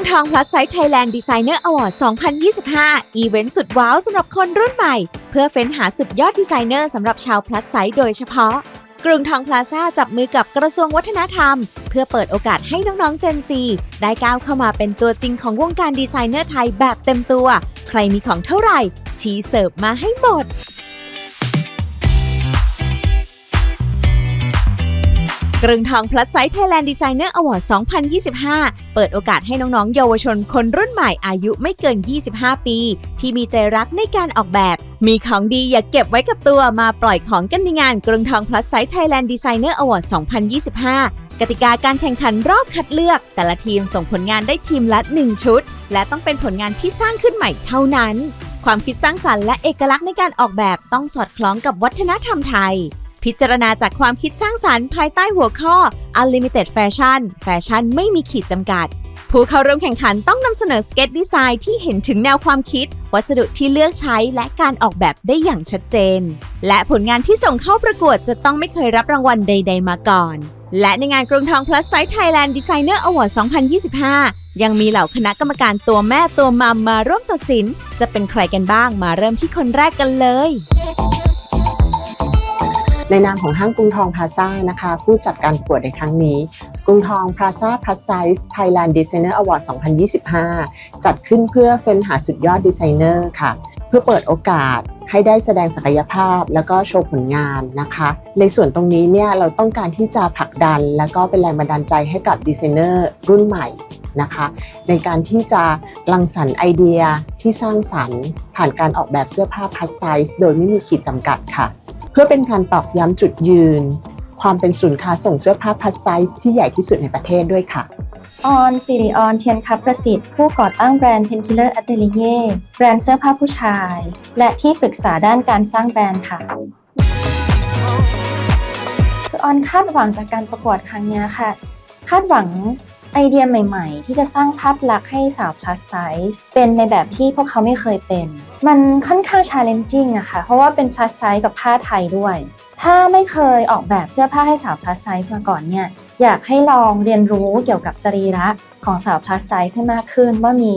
องทอง plus size Thailand Designer Award 2025 อีเวนต์สุดว้าวสำหรับคนรุ่นใหม่ เพื่อเฟ้นหาสุดยอดดีไซเนอร์สำหรับชาว plus size โดยเฉพาะ กรุงทองพลาซ่าจับมือกับกระทรวงวัฒนธรรม เพื่อเปิดโอกาสให้น้องๆ Gen Z ได้ก้าวเข้ามาเป็นตัวจริงของวงการดีไซเนอร์ไทยแบบเต็มตัว ใครมีของเท่าไหร่ ชี้เสิร์ฟมาให้หมด กรุงทอง plus size Thailand Designer Award 2025 เปิดโอกาสให้น้องๆ เยาวชนคนรุ่นใหม่อายุไม่เกิน 25 ปี ที่มีใจรักในการออกแบบ มีของดีอย่าเก็บไว้กับตัวมาปล่อยของกันในงานกรุงทอง plus size Thailand Designer Award 2025 กติกาการแข่งขันรอบคัดเลือก แต่ละทีมส่งผลงานได้ทีมละ 1 ชุด และต้องเป็นผลงานที่สร้างขึ้นใหม่เท่านั้น ความคิดสร้างสรรค์และเอกลักษณ์ในการออกแบบต้องสอดคล้องกับวัฒนธรรมไทย พิจารณาจากความคิดสร้างสรรค์ภายใต้หัวข้อ Unlimited Fashion แฟชั่นไม่มีขีดจำกัด ผู้เข้าร่วมแข่งขันต้องนำเสนอสเก็ตดีไซน์ที่เห็นถึงแนวความคิด วัสดุที่เลือกใช้และการออกแบบได้อย่างชัดเจน และผลงานที่ส่งเข้าประกวดจะต้องไม่เคยรับรางวัลใด ๆ มาก่อน และในงานกรุงทอง plus size Thailand Designer Award 2025 ยังมีเหล่าคณะกรรมการตัวแม่ตัวมัมมาร่วมตัดสิน จะเป็นใครกันบ้างมาเริ่มที่คนแรกกันเลย ในนามของห้างกรุงทองพลาซ่านะคะ ผู้จัดการประกวดในครั้งนี้ กรุงทองพลาซ่า plus size Thailand Designer Award 2025 จัดขึ้นเพื่อเฟ้นหาสุดยอดดีไซเนอร์ค่ะ เพื่อเปิดโอกาสให้ได้แสดงศักยภาพแล้วก็โชว์ผลงานนะคะ ในส่วนตรงนี้เนี่ยเราต้องการที่จะผลักดัน แล้วก็เป็นแรงบันดาลใจให้กับดีไซเนอร์รุ่นใหม่นะคะในการที่จะรังสรรค์ไอเดียที่สร้างสรรค์ ผ่านการออกแบบเสื้อผ้า plus size โดยไม่มีขีดจำกัดค่ะ เพื่อเป็นการตอกย้ำจุดยืน ความเป็นศูนย์ค้าส่งเสื้อผ้าพัสไซส์ที่ใหญ่ที่สุดในประเทศด้วยค่ะออนสิริออนเทียนคับประสิทธิ์ผู้ก่อตั้งแบรนด์ Painkiller Atelier แบรนด์เสื้อผ้าผู้ชาย และที่ปรึกษาด้านการสร้างแบรนด์ค่ะคือออนคาดหวังจากการประกวดครั้งนี้ค่ะ คาดหวัง ไอเดียใหม่ๆ ที่จะสร้างภาพลักษณ์ให้สาว plus size เป็นในแบบที่พวกเขาไม่เคยเป็น มันค่อนข้าง challenging อะค่ะเพราะว่าเป็น plus size กับผ้าไทยด้วย ถ้าไม่เคยออกแบบเสื้อผ้าให้สาว plus size มาก่อนเนี่ย อยากให้ลองเรียนรู้เกี่ยวกับสรีระของสาว plus size ให้มากขึ้นว่ามี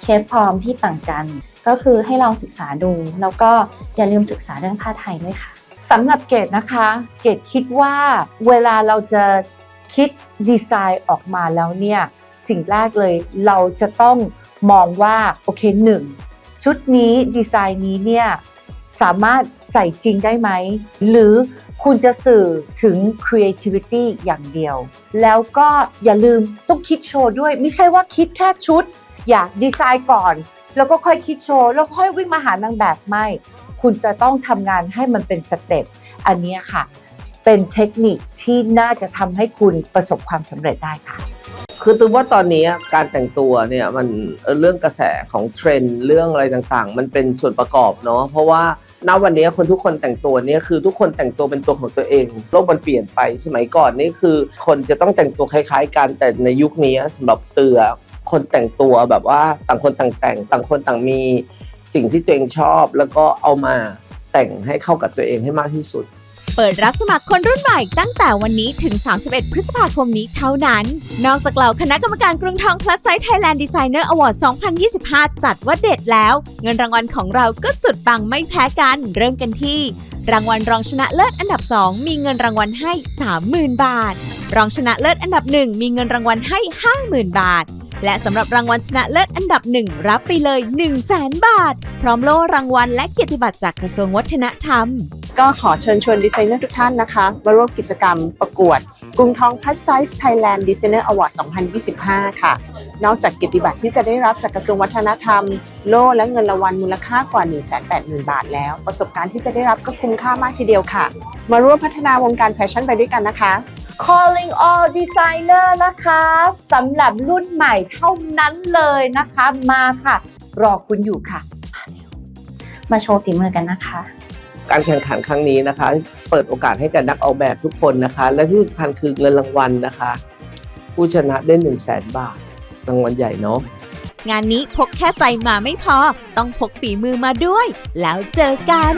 เชฟฟอร์มที่ต่างกัน ก็คือให้ลองศึกษาดู แล้วก็อย่าลืมศึกษาเรื่องผ้าไทยด้วยค่ะสำหรับเกดนะคะ เกดคิดว่าเวลาเราจะ คิดดีไซน์ออกมาแล้วเนี่ยสิ่งแรกเลยเราจะต้องมองว่าโอเคหนึ่งชุดนี้ดีไซน์นี้เนี่ยสามารถใส่จริงได้ไหม หรือคุณจะสื่อถึง creativity อย่างเดียว แล้วก็อย่าลืมต้องคิดโชว์ด้วย ไม่ใช่ว่าคิดแค่ชุด อยากดีไซน์ก่อน แล้วก็ค่อยคิดโชว์ แล้วค่อยวิ่งมาหานางแบบไม่ คุณจะต้องทำงานให้มันเป็นสเต็ปอันนี้ค่ะ เป็นเทคนิคที่น่าจะทำให้คุณประสบความสำเร็จได้ค่ะ คือตือว่าตอนนี้การแต่งตัวเนี่ยมันเรื่องกระแสของเทรนด์เรื่องอะไรต่างๆ มันเป็นส่วนประกอบเนาะเพราะว่าณวันนี้คนทุกคนแต่งตัวเนี่ยคือทุกคนแต่งตัวเป็นตัวของตัวเอง โลกมันเปลี่ยนไปสมัยก่อนนี่คือ คนจะต้องแต่งตัวคล้าย ๆ กันแต่ในยุคนี้สำหรับเตือคนแต่งตัวแบบว่าต่างคนต่างแต่งต่างคนต่างมีสิ่งที่ตัวเองชอบ แล้วก็เอามาแต่งให้เข้ากับตัวเองให้มากที่สุด เปิดรับสมัครคนรุ่นใหม่ตั้งแต่วันนี้ถึง 31 พฤษภาคมนี้เท่านั้น นอกจากเหล่าคณะกรรมการกรุงทอง plus size Thailand Designer Award 2025 จัดว่าเด็ดแล้ว เงินรางวัลของเราก็สุดปังไม่แพ้กัน เริ่มกันที่ รางวัลรองชนะเลิศอันดับ 2 มีเงินรางวัลให้ 30,000 บาท รองชนะเลิศอันดับ 1 มีเงินรางวัลให้ 50,000 บาทและสำหรับรางวัลชนะเลิศอันดับ1รับไปเลย 1 0 0 0 0แบาท พร้อมโล่รางวัลและเกียรติบัตรจากกระทรวงวัฒนธรรม ก็ขอเชิญชวนดีไซเนอร์ทุกท่านนะคะ มาร่วมกิจกรรมประกวดกรุงทอง plus size Thailand Designer Award 2025 ค่ะ นอกจากเกียรติบัตรที่จะได้รับจากกระทรวงวัฒนธรรม โล่และเงินรางวัลมูลค่ากว่า 180,000 บาทแล้ว ประสบการณ์ที่จะได้รับก็คุ้มค่ามากทีเดียวค่ะ มาร่วมพัฒนาวงการแฟชั่นไปด้วยกันนะคะ Calling all designer นะคะสำหรับรุ่นใหม่เท่านั้นเลยนะคะ มาค่ะ รอคุณอยู่ค่ะ มาโชว์ฝีมือกันนะคะ การแข่งขันครั้งนี้นะคะ เปิดโอกาสให้กับนักออกแบบทุกคนนะคะ และที่สำคัญคือเงินรางวัลนะคะ ผู้ชนะได้ 1 0 0 0 0แสนบาทรางวัลใหญ่เนาะงานนี้พกแค่ใจมาไม่พอ ต้องพกฝีมือมาด้วย แล้วเจอกัน